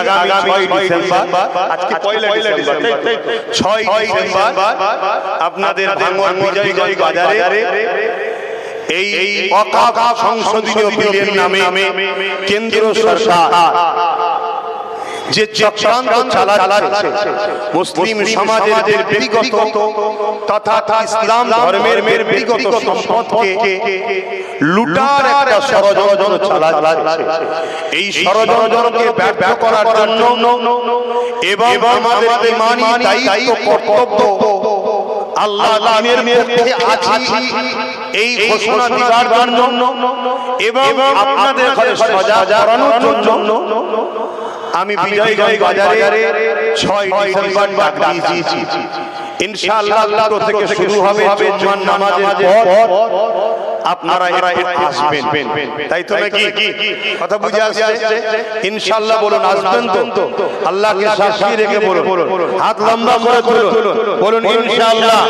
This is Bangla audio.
আগামী ছয় ডিসেম্বর আজকে পয়লা ডিসেম্বর। ছয় ডিসেম্বর আপনাদের ভাঙন বিজয়গঞ্জ বাজারে এই এই সংসদীয় বিলের নামে কেন্দ্র সরকার। যে চক্রান্ত চালাচ্ছে মুসলিম সমাজের ব্যক্তিগত তথা ইসলাম ধর্মের মের ব্যক্তিগত সম্পদকে লুটার একটা ষড়যন্ত্র চালাচ্ছে। এই ষড়যন্ত্রকে ব্যর্থ করার জন্য এবং আমাদের ইমানি দায়িত্ব কর্তব্য আল্লাহ দিনের পক্ষে আছি। এই ঘোষণা দেওয়ার জন্য এবং আপনাদের ঘরে সজাগ করানোর জন্য আমি বিজয়গঞ্জ বাজারে ছয় ডিসেম্বর ডাক দিয়েছি। ইনশাআল্লাহ আল্লাহ থেকে শুরু হবে জুমার নামাজের পর আপনারা একটু আসবেন। তাই তো নাকি? কথা বুঝে আসছে? ইনশাআল্লাহ বলুন আসবেন তো? আল্লাহকে সাক্ষী রেখে বলুন। হাত লম্বা করে তুলুন। বলুন ইনশাআল্লাহ।